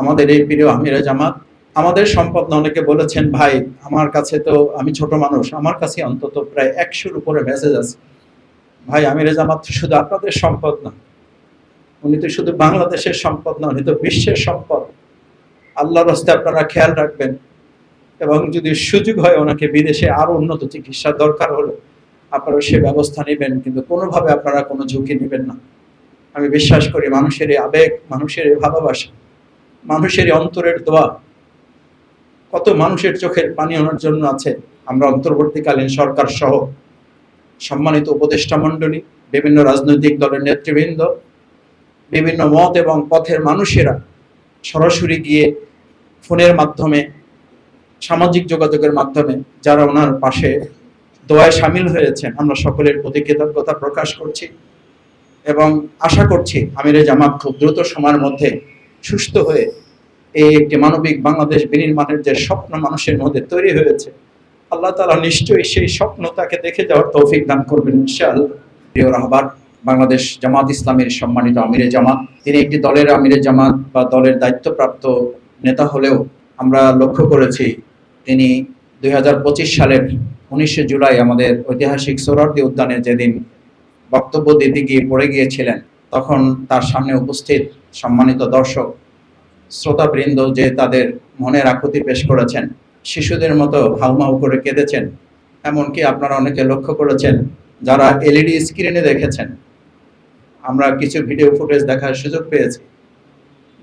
আমাদের এই প্রিয় আমিরা জামাত, আমাদের সম্পদ অনেকে বলেছেন, ভাই, আমার কাছে তো আমি ছোট মানুষ, আমার কাছে অন্তত প্রায় একশোর উপরে মেসেজ আছে। ভাই, আমিরা জামাত শুধু আপনাদের সম্পদ না, উনি তো শুধু বাংলাদেশের সম্পদ না, উনি তো বিশ্বের সম্পদ। আল্লাহ হস্তে আপনারা খেয়াল রাখবেন। এবং যদি সুযোগ হয় ওনাকে বিদেশে আরও উন্নত চিকিৎসার দরকার হলে, আপনারা সে ব্যবস্থা নেবেন, কিন্তু কোনোভাবে আপনারা কোনো ঝুঁকি নেবেন না। আমি বিশ্বাস করি মানুষের এই আবেগ, মানুষের এই ভালোবাসা মানুষের অন্তরের দোয়া। কত মানুষের চোখের পানি আনার জন্য আছে। আমরা অন্তর্বর্তীকালীন সরকার সহ সম্মানিত উপদেষ্টা মণ্ডলী, বিভিন্ন রাজনৈতিক দলের নেতৃবৃন্দ, বিভিন্ন মত এবং পথের মানুষেরা সরাসরি গিয়ে ফোনের মাধ্যমে, সামাজিক যোগাযোগের মাধ্যমে যারা ওনার পাশে দোয়ায় সামিল হয়েছেন, আমরা সকলের প্রতি কৃতজ্ঞতা প্রকাশ করছি এবং আশা করছি আমিরে জামাত খুব দ্রুত সময়ের মধ্যে সুস্থ হয়ে এই একটি মানবিক বাংলাদেশ বিনির্মাণের যে স্বপ্ন মানুষের মধ্যে তৈরি হয়েছে, আল্লাহ তালা নিশ্চয়ই সেই স্বপ্ন তাকে দেখে যাওয়ার তৌফিক দান করবেন ইনশাআল্লাহ। প্রিয় রাহবার, বাংলাদেশ জামাত ইসলামের সম্মানিত আমিরে জামাত, তিনি একটি দলের আমিরে জামাত বা দলের দায়িত্বপ্রাপ্ত নেতা হলেও আমরা লক্ষ্য করেছি, তিনি দুই হাজার পঁচিশ সালের উনিশে জুলাই আমাদের ঐতিহাসিক সোহরার্দি উদ্যানে যেদিন বক্তব্য দিতে গিয়ে পড়ে গিয়েছিলেন, তখন তার সামনে উপস্থিত সম্মানিত দর্শক, শ্রোতাবৃন্দ যে তাদের মনের আকুতি পেশ করেছেন, শিশুদের মতো হাউমাউ করে কেঁদেছেন, এমনকি আপনারা অনেকে লক্ষ্য করেছেন, যারা এলইডি স্ক্রিনে দেখেছেন, আমরা কিছু ভিডিও ফুটেজ দেখার সুযোগ পেয়েছি।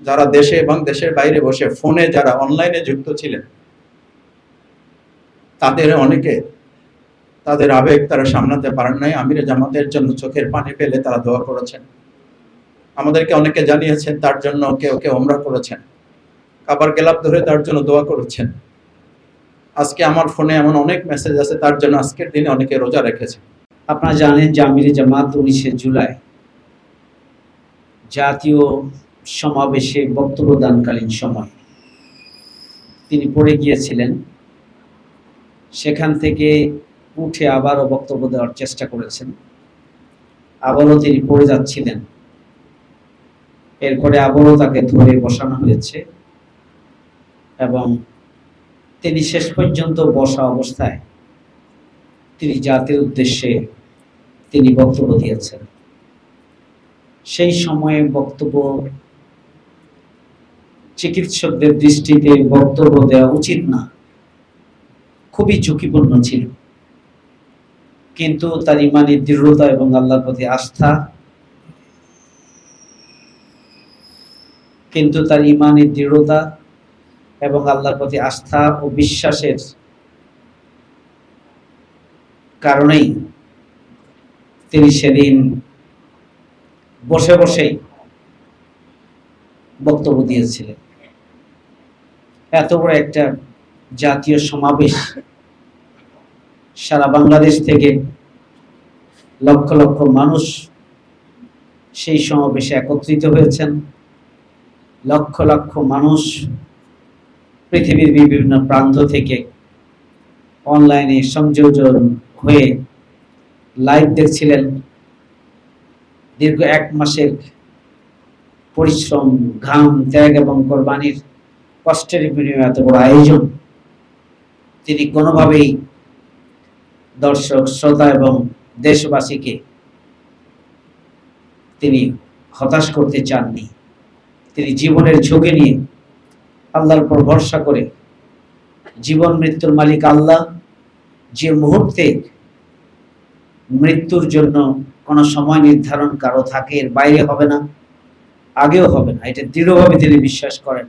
যারা দেশে এবং দেশের বাইরে বসে ফোনে যারা অনলাইনে যুক্ত ছিলেন, তাদের অনেকে তাদের আবেগ তারা সামলাতে পারেন নাই, আমিরে জামাতের জন্য চোখের পানি ফেলে তারা দোয়া করেছেন। আমাদেরকে অনেকে জানিয়েছেন তার জন্য কেউ কেউ ওমরা করেছেন। কাবার গেলাপ ধরে তার জন্য দোয়া করেছেন। আজকে আমার ফোনে এমন অনেক মেসেজ আছে, তার জন্য আজকের দিনে অনেকে রোজা রেখেছে। আপনারা জানেন যে আমিরে জামাত উনিশে জুলাই জাতীয় সমাবেশে বক্তব্য দানকালীন সময় তিনি পড়ে গিয়েছিলেন। সেখান থেকে উঠে আবারও বক্তব্য দেওয়ার চেষ্টা করেছেন। আবারও তিনি পড়ে যাচ্ছিলেন। এরপরে আবারও তাকে ধরে বসানো হয়েছে এবং তিনি শেষ পর্যন্ত বসা অবস্থায় তিনি জাতির উদ্দেশ্যে তিনি বক্তব্য দিয়েছেন। সেই সময়ে বক্তব্য চিকিৎসকদের দৃষ্টিতে বক্তব্য দেওয়া উচিত না। খুবই ঝুঁকিপূর্ণ ছিল। কিন্তু তার ইমানের দৃঢ়তা এবং আল্লাহর প্রতি আস্থা কিন্তু তার ইমানের দৃঢ়তা এবং আল্লাহর প্রতি আস্থা ও বিশ্বাসের কারণেই তিনি সেদিন বসে বসেই বক্তব্য দিয়েছিলেন। এত বড় একটা জাতীয় সমাবেশ সারা বাংলাদেশ থেকে লক্ষ লক্ষ মানুষ সেই সমাবেশে একত্রিত হয়েছেন। লক্ষ লক্ষ মানুষ পৃথিবীর বিভিন্ন প্রান্ত থেকে অনলাইনে সংযোজন হয়ে লাইভ দেখছিলেন। দীর্ঘ এক মাসের পরিশ্রম, ঘাম, ত্যাগ এবং কোরবানির কষ্টের বিনিময়ে এত বড় আয়োজন। তিনি কোনোভাবেই দর্শক, শ্রোতা এবং দেশবাসীকে তিনি হতাশ করতে চাননি। তিনি জীবনের ঝুঁকি নিয়ে আল্লাহর উপর ভরসা করে জীবন মৃত্যুর মালিক আল্লাহ, যে মুহূর্তে মৃত্যুর জন্য কোনো সময় নির্ধারণ কারও থাকে, এর বাইরে হবে না, আগেও হবে না। এটা দৃঢ়ভাবে তিনি বিশ্বাস করেন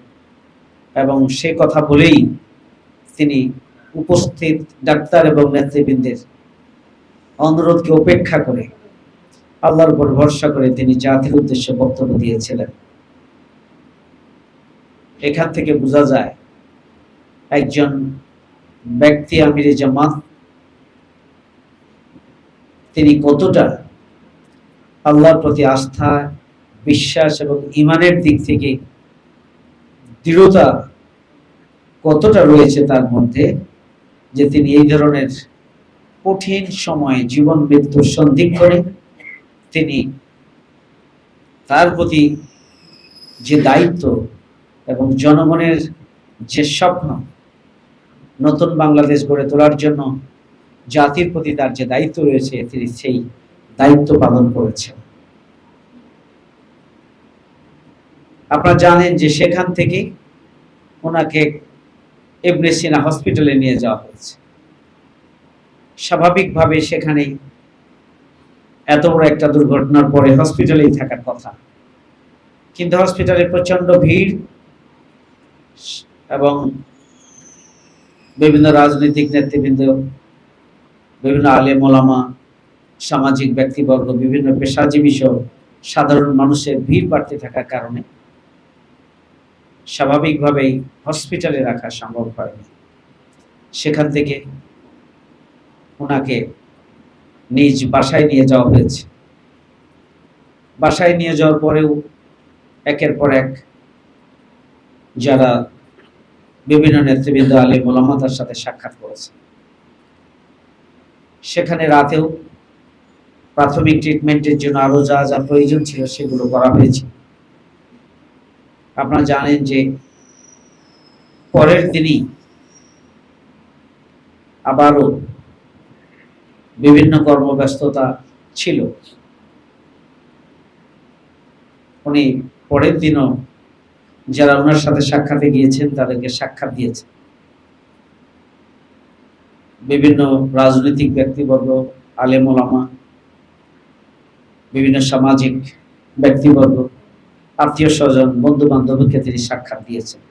এবং সে কথা বলেই তিনি উপস্থিত ডাক্তার এবং নেতৃবৃন্দের অনুরোধকে উপেক্ষা করে আল্লাহর উপর ভরসা করে তিনি জাতির উদ্দেশ্যে বক্তব্য দিয়েছিলেন। এখান থেকে বোঝা যায়, একজন ব্যক্তি আমিরে জামাত, তিনি কতটা আল্লাহর প্রতি আস্থা, বিশ্বাস এবং ইমানের দিক থেকে দৃঢ়তা কতটা রয়েছে তার মধ্যে যে তিনি এই ধরনের কঠিন সময়ে জীবন মৃত্যুর সন্ধিক্ষণে তিনি তার প্রতি যে দায়িত্ব এবং জনগণের যে স্বপ্ন নতুন বাংলাদেশ গড়ে তোলার জন্য জাতির প্রতি তার যে দায়িত্ব রয়েছে, তিনি সেই দায়িত্ব পালন করেছেন। আপনারা জানেন যে সেখান থেকে ওনাকে ইবনে সিনা হসপিটালে নিয়ে যাওয়া হয়েছে। স্বাভাবিকভাবে সেখানে এত বড় একটা দুর্ঘটনার পরে হসপিটালেই থাকার কথা। কিন্তু হসপিটালে প্রচণ্ড ভিড় এবং বিভিন্ন রাজনৈতিক নেতৃবৃন্দ, বিভিন্ন আলেম, ওলামা, সামাজিক ব্যক্তিবর্গ, বিভিন্ন পেশাজীবী সহ সাধারণ মানুষের ভিড় বাড়তে থাকার কারণে স্বাভাবিকভাবেই হসপিটালে রাখা সম্ভব হয়নি। সেখান থেকে ওনাকে নিজ বাসায় নিয়ে যাওয়া হয়েছে। বাসায় নিয়ে যাওয়ার পরেও একের পর এক যারা বিভিন্ন নেতৃবৃন্দ আলী মোলাম্মতার সাথে সাক্ষাৎ করেছে সেখানে রাতেও প্রাথমিক ট্রিটমেন্টের জন্য আরও যা যা প্রয়োজন ছিল সেগুলো করা হয়েছে। আপনারা জানেন যে পরের দিনই আবারও বিভিন্ন কর্মব্যস্ততা ছিল। উনি পরের দিনও যারা ওনার সাথে সাক্ষাতে গিয়েছেন, তাদেরকে সাক্ষাৎ দিয়েছেন বিভিন্ন রাজনৈতিক ব্যক্তিবর্গ আলেম ওলামা বিভিন্ন সামাজিক ব্যক্তিবর্গ, আত্মীয় স্বজন বন্ধু বান্ধবকে তিনি সাক্ষাৎ দিয়েছেন।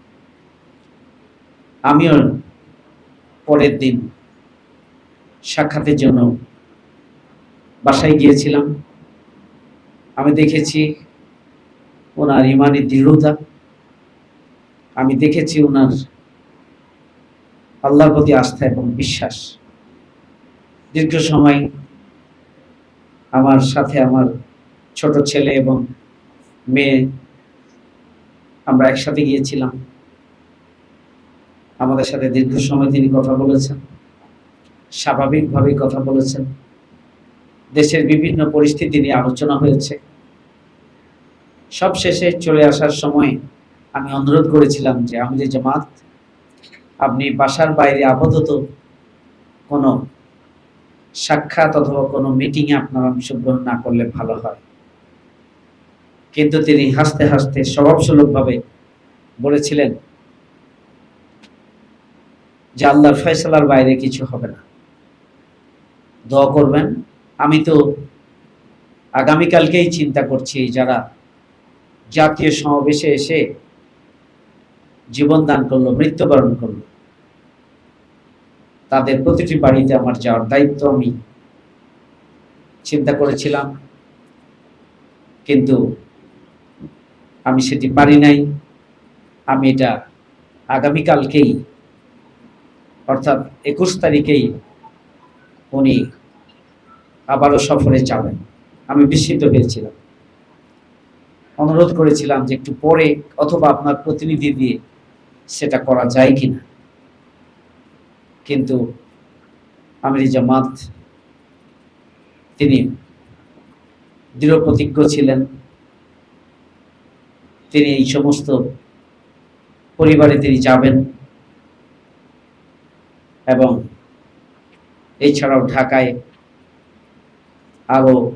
আমিও পরের দিন সাক্ষাতের জন্য বাসায় গিয়েছিলাম। আমি দেখেছি ওনার ইমানি দৃঢ়তা। আমি দেখেছি ওনার আল্লাহর প্রতি আস্থা এবং বিশ্বাস। দীর্ঘ সময় আমার সাথে আমার ছোট ছেলে এবং মেয়ে, আমরা একসাথে গিয়েছিলাম। আমাদের সাথে দীর্ঘ সময় তিনি কথা বলেছেন, স্বাভাবিকভাবেই কথা বলেছেন। দেশের বিভিন্ন পরিস্থিতি নিয়ে আলোচনা হয়েছে। সব শেষে চলে আসার সময় আমি অনুরোধ করেছিলাম যে আমাদের জামাত, আপনি বাসার বাইরে আপাতত কোনো সাক্ষাৎ অথবা কোনো মিটিংয়ে আপনার অংশগ্রহণ না করলে ভালো হয়। কিন্তু তিনি হাসতে হাসতে স্বভাবসুলভভাবে বলেছিলেন যে আল্লাহর ফয়সালার বাইরে কিছু হবে না। দোয়া করবেন। আমি তো আগামীকালকেই চিন্তা করছি যারা জাতীয় সমাবেশে এসে জীবন দান করল, মৃত্যুবরণ করল। তাদের প্রতিটি বাড়িতে আমার যাওয়ার দায়িত্ব আমি চিন্তা করেছিলাম। কিন্তু আমি সেটি পারি নাই। আমি এটা আগামীকালকেই, অর্থাৎ একুশ তারিখেই উনি আবারও সফরে যাবেন। আমি বিস্মিত হয়েছিলাম। অনুরোধ করেছিলাম যে একটু পরে অথবা আপনার প্রতিনিধি দিয়ে সেটা করা যায় কিনা। কিন্তু আমির জামাত, তিনি দৃঢ় প্রতিজ্ঞ ছিলেন। তিনি এই সমস্ত পরিবারে তিনি যাবেন এবং এছাড়াও ঢাকায় আরও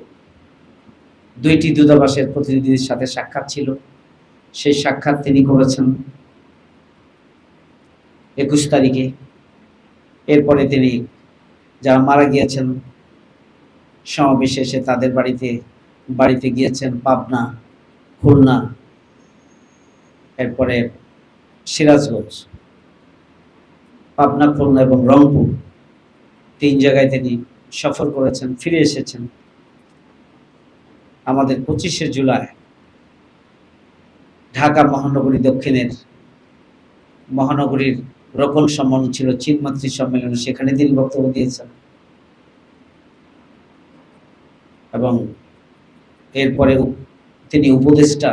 দুইটি দূতাবাসের প্রতিনিধিদের সাথে সাক্ষাৎ ছিল। সেই সাক্ষাৎ তিনি করেছেন। একুশ তারিখে। এরপরে তিনি যারা মারা গিয়েছেন, সমাবেশে এসে তাদের বাড়িতে বাড়িতে গিয়েছেন পাবনা, খুলনা, এরপরে সিরাজগঞ্জ, পাবনা, খুলনা এবং রংপুর। তিন জায়গায় তিনি সফর করেছেন, ফিরে এসেছেন। আমাদের পঁচিশে জুলাই, ঢাকা মহানগরী দক্ষিণের মহানগরীর রোকন সম্মেলন ছিল চীনমাতৃ সম্মেলন সেখানে তিনি বক্তব্য দিয়েছেন। এবং এরপরে তিনি উপদেষ্টা,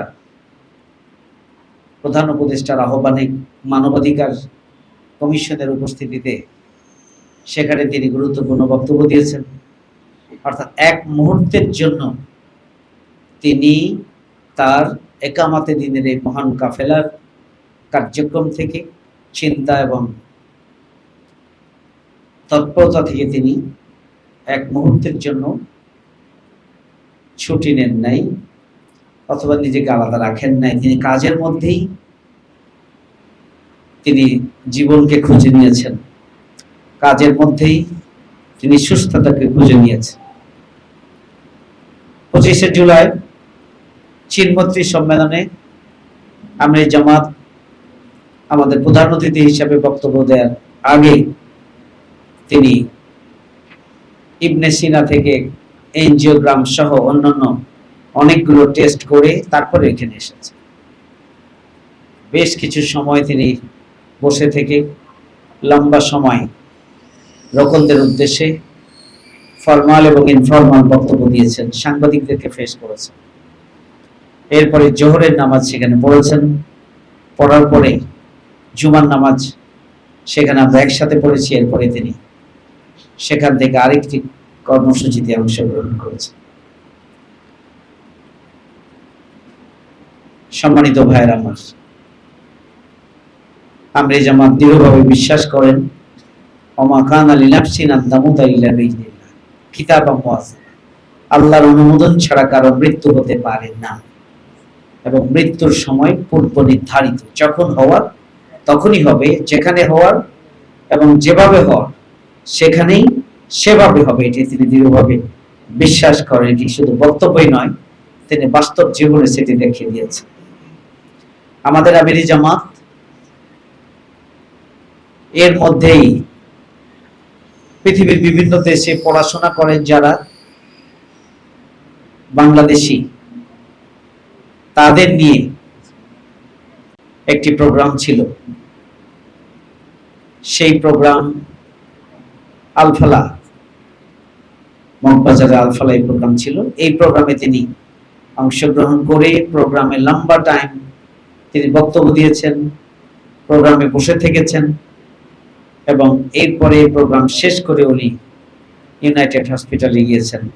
প্রধান উপদেষ্টার আহ্বানে মানবাধিকার কমিশনের উপস্থিতিতে সেখানে তিনি গুরুত্বপূর্ণ বক্তব্য দিয়েছেন। অর্থাৎ এক মুহূর্তের জন্য তিনি তার একামাতে দিনের এই মহান কাফেলার কার্যক্রম থেকে চিন্তা এবং তৎপরতা থেকে তিনি এক মুহূর্তের জন্য ছুটি নেন নাই অথবা নিজেকে আলাদা রাখেন নাই। তিনি কাজের মধ্যেই তিনি জীবনকে খুঁজে নিয়েছেন। কাজের মধ্যেই তিনি সুস্থতাকে খুঁজে নিয়েছেন। পঁচিশে জুলাই চীনমন্ত্রী সম্মেলনে আমরা জামাত আমাদের প্রধান অতিথি হিসাবে বক্তব্য দেওয়ার আগে তিনি ইবনে সিনা থেকে এনজিওগ্রাম সহ অন্যান্য অনেকগুলো টেস্ট করে তারপরে এখানে এসেছে। বেশ কিছু সময় তিনি বসে থেকে লম্বা সময় রকলদের উদ্দেশ্যে ফরমাল এবং ইনফরমাল বক্তব্য দিয়েছেন, সাংবাদিকদেরকে ফেস করেছেন। এরপরে জোহরের নামাজ সেখানে পড়েছেন। পড়ার পরে জুমার নামাজ সেখানে আমরা একসাথে পড়েছি, এরপরে তিনি সেখান থেকে আরেকটি কর্মসূচিতে অংশগ্রহণ করেছেন। সম্মানিত ভাইয়ের আমার, আমরা জামাত দৃঢ়ভাবে বিশ্বাস করেন অমা কান আলী নাফসিন আন্দামুতা কিতাব আল্লাহর অনুমোদন ছাড়া কারও মৃত্যু হতে পারে না। এবং মৃত্যুর সময় পূর্ব নির্ধারিত যখন হওয়ার তখনই হবে যেখানে হওয়ার এবং যেভাবে হওয়ার, সেখানেই সেভাবে হবে। এটি তিনি দৃঢ়ভাবে বিশ্বাস করেন। এটি শুধু বক্তব্যই নয়, তিনি বাস্তব জীবনে সেটি দেখিয়ে দিয়েছেন। আমাদের আমিরি জামাত এর মধ্যেই পৃথিবীর বিভিন্ন দেশে পড়াশোনা করেন যারা বাংলাদেশি। তাদের নিয়ে একটি প্রোগ্রাম ছিল। সেই প্রোগ্রাম আলফালা, মগবাজারে আলফালা এই প্রোগ্রাম ছিল। এই প্রোগ্রামে তিনি অংশগ্রহণ করে প্রোগ্রামে লম্বা টাইম তিনি বক্তব্য দিয়েছেন প্রোগ্রামে বসে থেকেছেন এবং এরপরে প্রোগ্রাম শেষ করে উনি ইউনাইটেড হসপিটালে গিয়েছেন।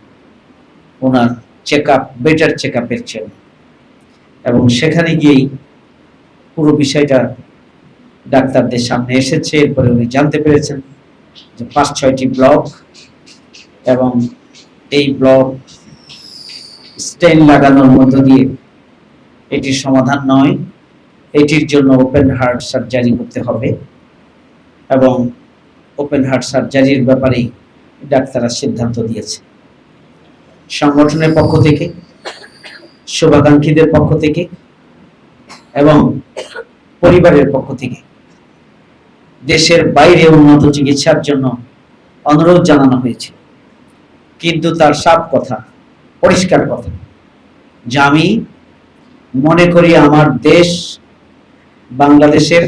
ওনার চেক আপ বেটার চেক আপের জন্য। এবং সেখানে গিয়েই পুরো বিষয়টা ডাক্তারদের সামনে এসেছে, এরপরে উনি জানতে পেরেছেন যে পাঁচ, ছয়টি ব্লক এবং এই ব্লক স্টেন লাগানোর মধ্য দিয়ে এটির সমাধান নয়। এটির জন্য ওপেন হার্ট সার্জারি করতে হবে এবং ওপেন হার্ট সার্জারির ব্যাপারেই ডাক্তাররা সিদ্ধান্ত দিয়েছে। সংগঠনের পক্ষ থেকে, শুভাকাঙ্ক্ষীদের পক্ষ থেকে এবং পরিবারের পক্ষ থেকে দেশের বাইরে উন্নত চিকিৎসার জন্য অনুরোধ জানানো হয়েছে কিন্তু তার সাপ কথা, পরিষ্কার কথা, যে আমি মনে করি আমার দেশ বাংলাদেশের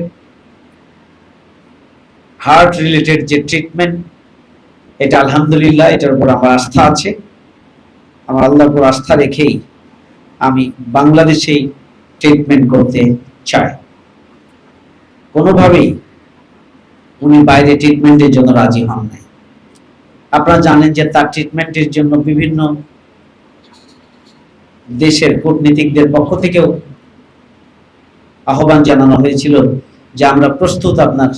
হার্ট রিলেটেড যে ট্রিটমেন্ট এটা আলহামদুলিল্লাহ, এটার উপর আমার আস্থা আছে। আমার আল্লাহর উপর আস্থা রেখেই আমি বাংলাদেশেই ট্রিটমেন্ট করতে চাই। কোনোভাবেই উনি বাইরে ট্রিটমেন্টের জন্য রাজি হন নাই। আপনারা জানেন যে তার ট্রিটমেন্টের জন্য বিভিন্ন দেশের কূটনীতিকদের পক্ষ থেকেও আহ্বান জানানো হয়েছিল যে আমরা প্রস্তুত আপনার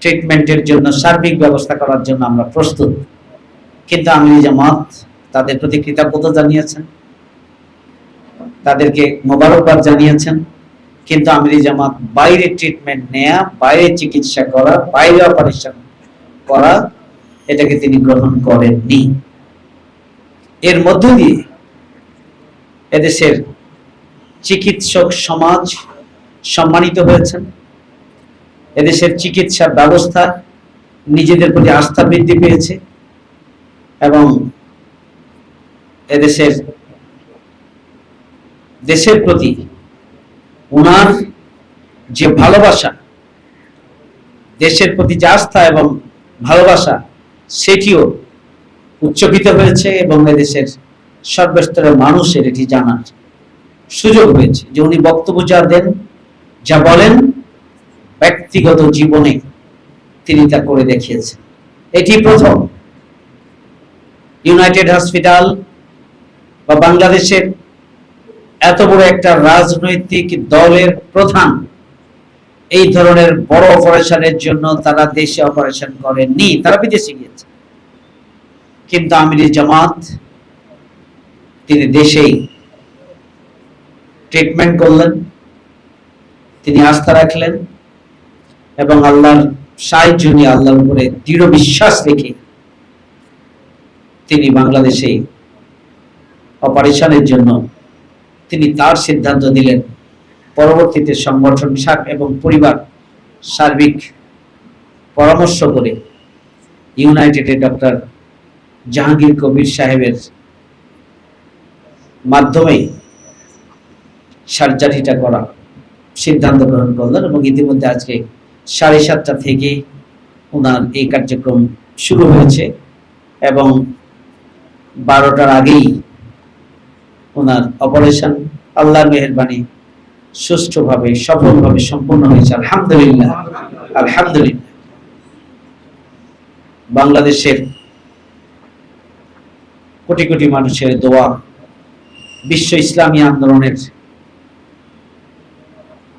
ট্রিটমেন্টের জন্য সার্বিক ব্যবস্থা করার জন্য আমরা প্রস্তুত। কিন্তু আমি জামাত তাদের প্রতি কৃতজ্ঞতা জানিয়েছেন, তাদেরকে মোবারকবাদ জানিয়েছেন। কিন্তু আমিরি জামাত বাইরে ট্রিটমেন্ট নেয়া, বাইরে চিকিৎসা করা, বাইরে অপারেশন করা, এটাকে তিনি গ্রহণ করেননি। এর মধ্য দিয়ে এদেশের চিকিৎসক সমাজ সম্মানিত হয়েছেন। এদেশের চিকিৎসা ব্যবস্থা নিজেদের প্রতি আস্থা বৃদ্ধি পেয়েছে এবং এদেশের দেশের প্রতি ওনার যে ভালোবাসা, দেশের প্রতি যে আস্থা এবং ভালোবাসা, সেটিও উচ্চকিত হয়েছে এবং এদেশের সর্বস্তরের মানুষের এটি জানার সুযোগ হয়েছে যে উনি বক্তব্য যা দেন, যা বলেন, ব্যক্তিগত জীবনে তিনি তা করে দেখিয়েছেন। এটি প্রথম। ইউনাইটেড হসপিটাল বা বাংলাদেশের এত বড় একটা রাজনৈতিক দলের প্রধান এই ধরনের বড় অপারেশনের জন্য তারা দেশে অপারেশন করেননি, তারা বিদেশে গিয়েছে। কিন্তু আমির জামাত, তিনি দেশেই ট্রিটমেন্ট করলেন, তিনি আস্থা রাখলেন এবং আল্লাহর সাহায্য নিয়ে আল্লাহর উপরে দৃঢ় বিশ্বাস রেখে তিনি বাংলাদেশে অপারেশনের জন্য তিনি তার সিদ্ধান্ত দিলেন। পরবর্তীতে সংগঠন সার এবং পরিবার সার্বিক পরামর্শ করে ইউনাইটেডে ডক্টর জাহাঙ্গীর কবির সাহেবের মাধ্যমে সার্জারিটা করা সিদ্ধান্ত গ্রহণ করলেন এবং ইতিমধ্যে আজকে সাড়ে সাতটা থেকে ওনার এই কার্যক্রম শুরু হয়েছে এবং বারোটার আগেই ওনার অপারেশন, আল্লাহর মেহরবানি সুষ্ঠুভাবে, সফলভাবে হয়েছে, আলহামদুলিল্লাহ আলহামদুলিল্লাহ। বাংলাদেশের কোটি কোটি মানুষের দোয়া, বিশ্ব ইসলামী আন্দোলনের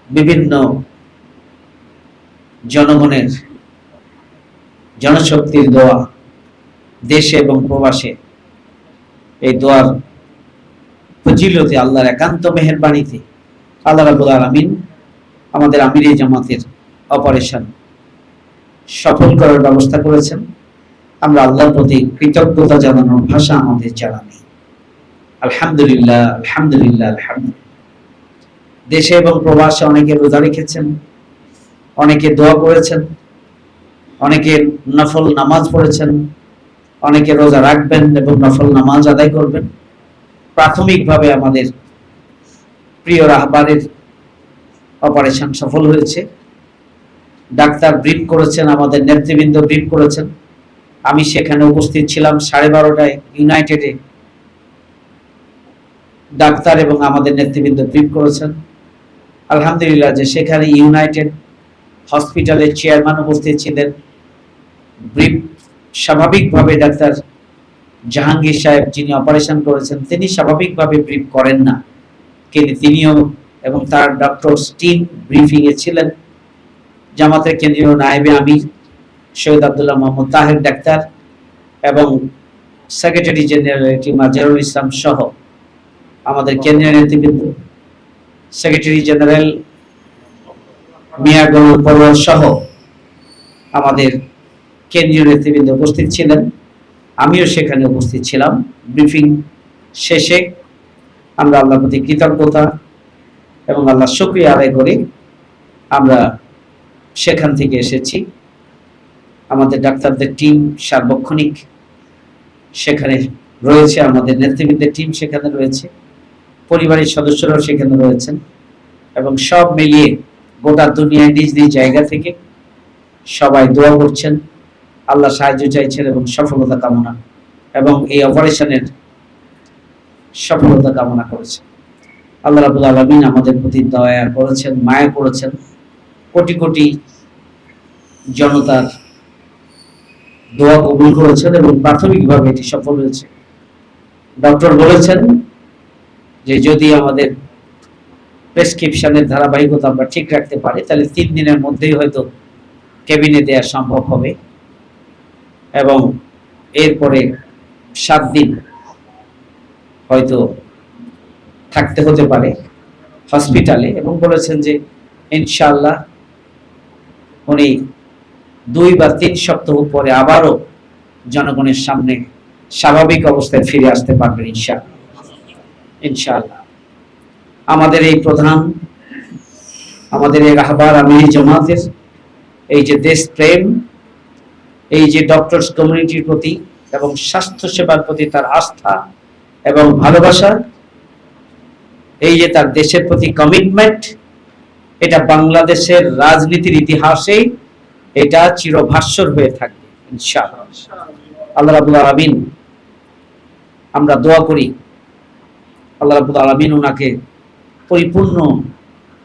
বিভিন্ন জনগণের জনশক্তির দোয়া, দেশে এবং প্রবাসে, এই দোয়ার ফজিলতে, আল্লাহর একান্ত মেহেরবাণীতে আল্লাহ রাবুল আলমিন আমাদের আমিরি জামাতের অপারেশন সফল করার ব্যবস্থা করেছেন। আমরা আল্লাহর প্রতি কৃতজ্ঞতা জানানোর ভাষা আমাদের জানা নেই। আলহামদুলিল্লাহ আলহামদুলিল্লাহ আলহামদুলিল্লাহ। দেশে এবং প্রবাসে অনেকে রোজা রেখেছেন, অনেকে দোয়া করেছেন, অনেকে নফল নামাজ পড়েছেন, অনেকে রোজা রাখবেন এবং নফল নামাজ আদায় করবেন। প্রাথমিকভাবে আমাদের প্রিয় রাহবারের অপারেশন সফল হয়েছে। ডাক্তার ব্রিফ করেছেন, আমাদের নেতৃবৃন্দ ব্রিফ করেছেন। আমি সেখানে উপস্থিত ছিলাম সাড়ে বারোটায় ইউনাইটেডে। ডাক্তার এবং আমাদের নেতৃবৃন্দ ব্রিফ করেছেন। আলহামদুলিল্লাহ যে সেখানে ইউনাইটেড হসপিটালের চেয়ারম্যান উপস্থিত ছিলেন। ব্রিফ স্বাভাবিকভাবে ডাক্তার জাহাঙ্গীর সাহেব যিনি অপারেশন করেছেন, তিনি স্বাভাবিকভাবে ব্রিফ করেন না। কিন্তু তিনিও এবং তার ডক্টর স্টিম ব্রিফিংয়ে ছিলেন। জামাতের কেন্দ্রীয় নায়েবে আমির সৈয়দ আবদুল্লাহ মোহাম্মদ তাহের ডাক্তার এবং সেক্রেটারি জেনারেল মাজহারুল ইসলাম সহ আমাদের কেন্দ্রীয় নেতৃবৃন্দ সেক্রেটারি জেনারেল মিয়া গৌর সহ আমাদের কেন্দ্রীয় নেতৃবৃন্দ উপস্থিত ছিলেন। আমিও সেখানে উপস্থিত ছিলাম। ব্রিফিং শেষে আমরা আল্লাহর প্রতি কৃতজ্ঞতা এবং আল্লাহ শুক্রিয়া আদায় করে। আমরা সেখান থেকে এসেছি। আমাদের ডাক্তারদের টিম সার্বক্ষণিক সেখানে রয়েছে, আমাদের নেতৃবৃন্দের টিম সেখানে রয়েছে, পরিবারের সদস্যরাও সেখানে রয়েছেন এবং সব মিলিয়ে গোটা দুনিয়ায় নিজ নিজ জায়গা থেকে সবাই দোয়া করছেন। আল্লাহ সাহায্য চাইছেন এবং সফলতা কামনা এবং এই অপারেশনের সফলতা কামনা করেছেন। আল্লাহ রাবুল আলমিন আমাদের প্রতি দয়া করেছেন, মায়া করেছেন। কোটি কোটি জনতার দোয়া কবুল করেছেন এবং প্রাথমিকভাবে এটি সফল হয়েছে। ডক্টর বলেছেন যে যদি আমাদের প্রেসক্রিপশনের ধারাবাহিকতা আমরা ঠিক রাখতে পারি, তাহলে তিন দিনের মধ্যেই হয়তো কেবিনে দেওয়া সম্ভব হবে। এবং এরপরে সাত দিন হয়তো থাকতে হতে পারে হসপিটালে এবং বলেছেন যে ইনশাল্লাহ উনি দুই বা তিন সপ্তাহ পরে আবারও জনগণের সামনে স্বাভাবিক অবস্থায় ফিরে আসতে পারবেন ইনশাআল্লাহ। ইনশাআল্লাহ। আমাদের এই প্রধান, আমাদের এই রাহবার আমির জামাতের এই যে দেশ প্রেম এই যে ডক্টরস কমিউনিটির প্রতি এবং স্বাস্থ্য সেবার প্রতি তার আস্থা এবং ভালোবাসা, এই যে তার দেশের প্রতি কমিটমেন্ট এটা বাংলাদেশের রাজনীতির ইতিহাসে এটা চিরভাস্বর হয়ে থাকবে আল্লাহ রাবুল আলমিন, আমরা দোয়া করি, আল্লাহ রাবুল আলমিন ওনাকে পরিপূর্ণ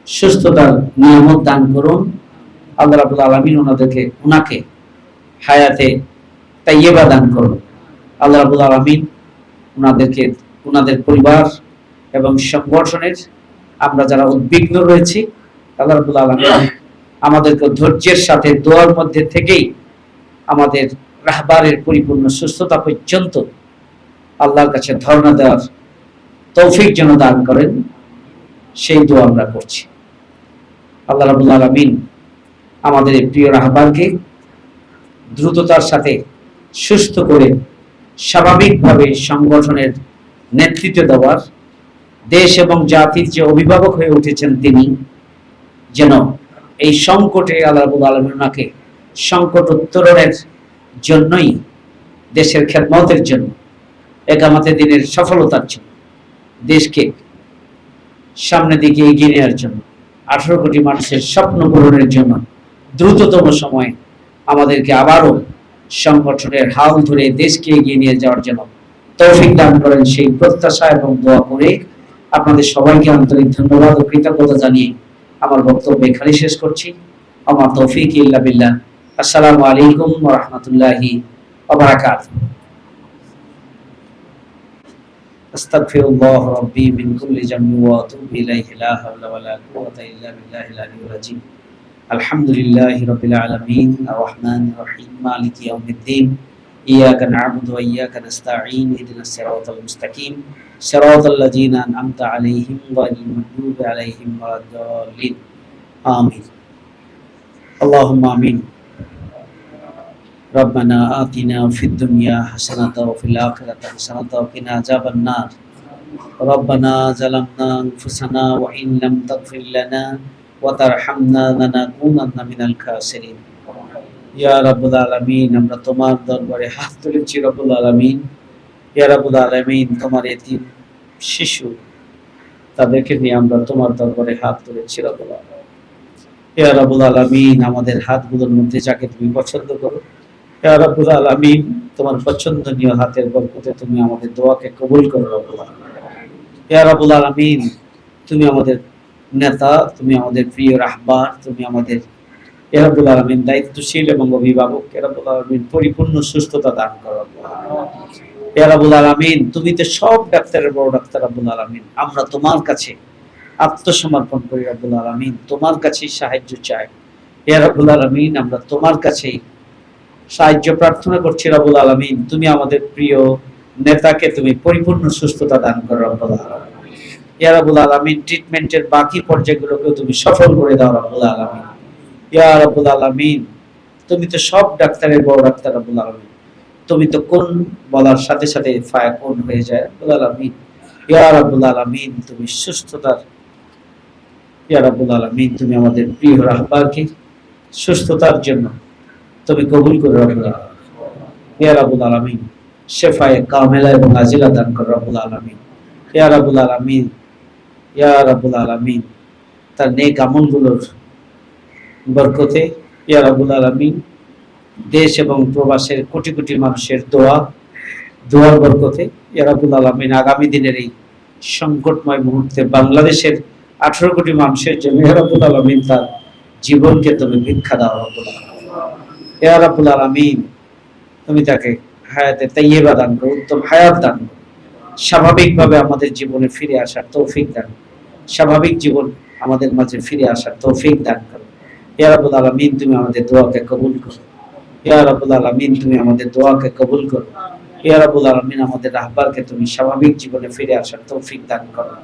সুস্থতার নিয়ামত দান করুন। আল্লাহ রাবুল আলমিন ওনাদেরকে, ওনাকে হায়াতে তাইয়েবা দান করুন। আল্লাহ রাবুল আলমিন ওনাদেরকে ওনাদের পরিবার এবং সংগঠনের আমরা যারা উদ্বিগ্ন রয়েছি, আল্লাহ রাব্বুল আলামিন আমাদেরকে ধৈর্যের সাথে দোয়ার মধ্যে থেকেই আমাদের রাহবারের পরিপূর্ণ সুস্থতা পর্যন্ত আল্লাহর কাছে ধর্ণা দেওয়ার তৌফিক যেন দান করেন, সেই দোয়া আমরা করছি। আল্লাহ রাবুল আলমিন আমাদের প্রিয় রাহবারকে দ্রুততার সাথে সুস্থ করে স্বাভাবিকভাবে সংগঠনের নেতৃত্ব দেওয়ার দেশ এবং জাতির যে অভিভাবক হয়ে উঠেছেন তিনি, যেন এই সংকটে আল্লাহ রাবুল সংকট উত্তরণের জন্যই, দেশের খেদমতের জন্য, একামাতে দিনের সফলতার জন্য, দেশকে সামনের দিকে এগিয়ে নেওয়ার জন্য, আঠারো কোটি মানুষের স্বপ্ন পূরণের জন্য দ্রুততম সময়ে আমাদেরকে আবারও সংগঠনের হাল ধরে দেশকে এগিয়ে নিয়ে যাওয়ার জন্য তৌফিক দান করেন সেই প্রত্যাশা এবং দোয়া করে আপনাদের সবাইকে আন্তরিক ধন্যবাদ ও কৃতজ্ঞতা জানিয়ে আমার বক্তব্য এখানেই শেষ করছি। আমার তৌফিক ইল্লা বিল্লাহ। আসসালামু আলাইকুম রহমতুল্লাহি ওবরাকাত أستغفر الله ربي من كل ذنب وأتوب إليه لا حول ولا قوة إلا بالله العلي العظيم الحمد لله رب العالمين الرحمن الرحيم مالك يوم الدين إياك نعبد وإياك نستعين اهدنا الصراط المستقيم صراط الذين أنعمت عليهم غير المغضوب عليهم ولا الضالين آمين اللهم آمين ربنا آتنا في الدنيا حسنة وفي الآخرة حسنة وقنا عذاب النار. ربنا ظلمنا أنفسنا وإن لم تغفر لنا ওয়াতারহামনা আমরা তোমার দরবারে হাত তুলেছি তোমার শিশু, তাদেরকে নিয়ে আমরা তোমার দরবারে হাত তুলেছি আমাদের হাতগুলোর মধ্যে যাকে তুমি পছন্দ করো। ইয়া আলমিন, তোমার পছন্দনীয় হাতের গল্পতে তুমি আমাদের দোয়াকে কবুল করো রব্বুল আলামিন, তুমি আমাদের নেতা, তুমি আমাদের প্রিয় রাহবার, তুমি আমাদের রাব্বুল দায়িত্বশীল এবং অভিভাবক রাব্বুল পরিপূর্ণ সুস্থতা দান করো। রব্বুল আলামিন। তুমি তো সব ডাক্তারের বড় ডাক্তার আলামিন। আমরা তোমার কাছে আত্মসমর্পণ করি রাব্বুল আলামিন, তোমার কাছেই সাহায্য চাই। রাব্বুল আলামিন, আমরা তোমার কাছেই সাহায্য প্রার্থনা করছি রাবুল আলামিন। তুমি আমাদের প্রিয় নেতাকে তুমি পরিপূর্ণ সুস্থতা দান করো রাব্বুল আলামিন। ইয়া রাব্বুল আলামিন ট্রিটমেন্টের বাকি পর্যায়গুলোকেও তুমি সফল করে দাও রাব্বুল আলামিন। ইয়া রাব্বুল আলামিন, তুমি তো সব ডাক্তারের বড় ডাক্তার রাব্বুল আলামিন। তুমি তো কোন বলার সাথে সাথে ফায়া কোন হয়ে যায় রাব্বুল আলামিন। ইয়া রাব্বুল আলামিন, তুমি সুস্থতার, ইয়া রাব্বুল আলামিন, তুমি আমাদের প্রিয় রাহবারকে সুস্থতার জন্য তুমি কবুল করে রাখুন ইয়া রাবুল আলামিন, শেফায়ে কামেলা এবং আজিলা দান কর রাবুল আলামিন। ইয়া রাবুল আলামিন ইয়া রাবুল আলামিন। তার নেক আমলগুলোর বরকতে, ইয়া রাবুল আলামিন, দেশ এবং প্রবাসের কোটি কোটি মানুষের দোয়া, দোয়ার বরকতে, ইয়া রাবুল আলামিন আগামী দিনের এই সংকটময় মুহূর্তে বাংলাদেশের আঠারো কোটি মানুষের জন্য ইয়া রাবুল আলামিন তার জীবনকে তুমি ভিক্ষা দাও রাবুল ইয়া রাব্বুল আলামিন, তুমি তাকে হায়াতে তাইয়্যিবা দান করো, উত্তম হায়াত দান করো। স্বাভাবিকভাবে আমাদের জীবনে ফিরে আসার তৌফিক দান স্বাভাবিক জীবন আমাদের মাঝে ফিরে আসার তৌফিক দান করো ইয়া রাব্বুল আলামিন, তুমি আমাদের দোয়াকে কবুল করো। ইয়া রাব্বুল আলামিন, তুমি আমাদের দোয়াকে কবুল করো। ইয়া রাব্বুল আলামিন, আমাদের রাহবারকে তুমি স্বাভাবিক জীবনে ফিরে আসার তৌফিক দান করো।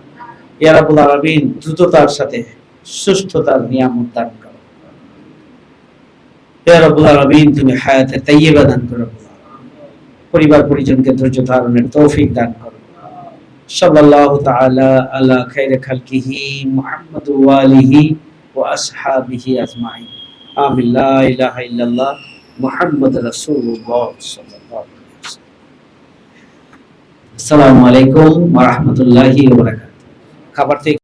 ইয়া রাব্বুল আলামিন, দ্রুততার সাথে সুস্থতার নিয়ামত দান করো। তুমি হায়াতে তাইয়্যিবা দান করো। পরিবার পরিজনকে ধৈর্য ধারণের তৌফিক দান করো। সাল্লাল্লাহু তাআলা আলা খাইরি খালকিহি মুহাম্মদ ওয়া আলিহি ওয়া আসহাবিহি আজমাইন। আমিন। লা ইলাহা ইল্লাল্লাহ মুহাম্মদ রাসূলুল্লাহ সাল্লাল্লাহু আলাইহি ওয়াসাল্লাম। আসসালামু আলাইকুম ওয়া রাহমাতুল্লাহি ওয়া বারাকাতুহু। খাবার থেকে